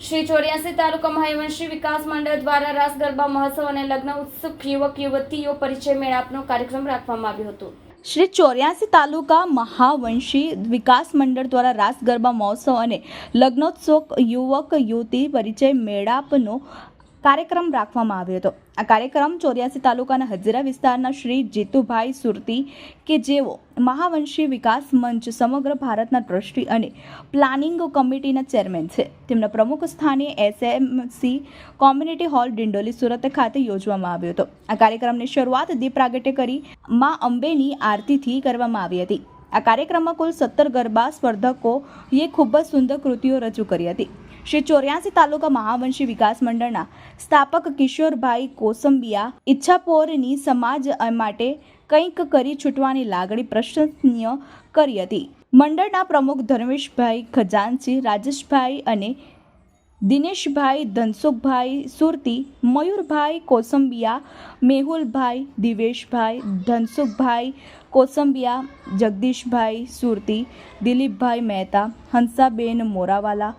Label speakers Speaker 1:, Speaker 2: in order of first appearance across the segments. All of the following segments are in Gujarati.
Speaker 1: શ્રી ચોર્યાસી તાલુકા મહાવંશી વિકાસ મંડળ દ્વારા રાસ ગરબા મહોત્સવ અને લગ્ન ઉત્સુક યુવક યુવતીઓ પરિચય મેળાપનો કાર્યક્રમ રાખવામાં આવ્યો હતો.
Speaker 2: શ્રી ચોર્યાસી તાલુકા મહાવંશી વિકાસ મંડળ દ્વારા રાસ ગરબા મહોત્સવ અને લગ્નોત્સવ યુવક યુવતી પરિચય મેળાપનો કાર્યક્રમ રાખવામાં આવ્યો હતો. આ કાર્યક્રમ ચોર્યાસી તાલુકાના હજીરા વિસ્તારના શ્રી જીતુભાઈ સુરતી કે જેઓ મહાવંશી વિકાસ મંચ, સમગ્ર ભારતના ટ્રસ્ટી અને પ્લાનિંગ કમિટીના ચેરમેન છે. તેમના પ્રમુખ સ્થાને SMC community hall, Dindoli, Surat ખાતે યોજવામાં આવ્યો હતો. આ કાર્યક્રમની શરૂઆત દીપ પ્રાગટ્ય કરી મા અંબેની આરતીથી કરવામાં આવી હતી. આ કાર્યક્રમમાં કુલ સત્તર ગરબા સ્પર્ધકોએ ખૂબ જ સુંદર કૃતિઓ રજૂ કરી હતી. શ્રી ચોર્યાસી તાલુકા મહાવંશી વિકાસ મંડળના સ્થાપક કિશોરભાઈ કોસંબિયા ઈચ્છાપોરની સમાજ માટે કંઈક કરી છૂટવાની લાગણી પ્રશંસનીય કરી હતી. મંડળના પ્રમુખ ધર્મેશભાઈ ખજાનસિંહ રાજેશભાઈ અને દિનેશભાઈ, ધનસુખભાઈ, સુરતી, મયુરભાઈ, કોસંબિયા, મેહુલભાઈ, દિવેશભાઈ, ધનસુખભાઈ, કોસંબિયા, જગદીશભાઈ, સુરતી, દિલીપભાઈ મહેતા, હંસાબેન મોરાવાલા,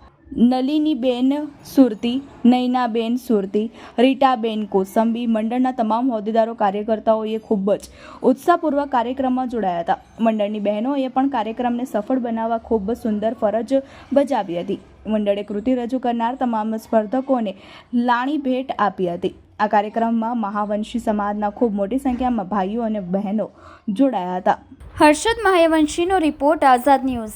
Speaker 2: નલિનીબેન સુરતી, નૈનાબેન સુરતી, રીટાબેન કોસંબી, મંડળના તમામ હોદ્દેદારો કાર્યકર્તાઓએ ખૂબ જ ઉત્સાહપૂર્વક કાર્યક્રમમાં જોડાયા હતા. મંડળની બહેનોએ પણ કાર્યક્રમને સફળ બનાવવા ખૂબ સુંદર ફરજ બજાવી હતી. મંડળે કૃતિ રજૂ કરનાર તમામ સ્પર્ધકોને લાણી ભેટ આપી હતી. આ કાર્યક્રમમાં મહાવંશી સમાજના ખૂબ મોટી સંખ્યામાં ભાઈઓ અને બહેનો જોડાયા હતા.
Speaker 1: હર્ષદ મહાવંશીનો રિપોર્ટ આઝાદ ન્યૂઝ.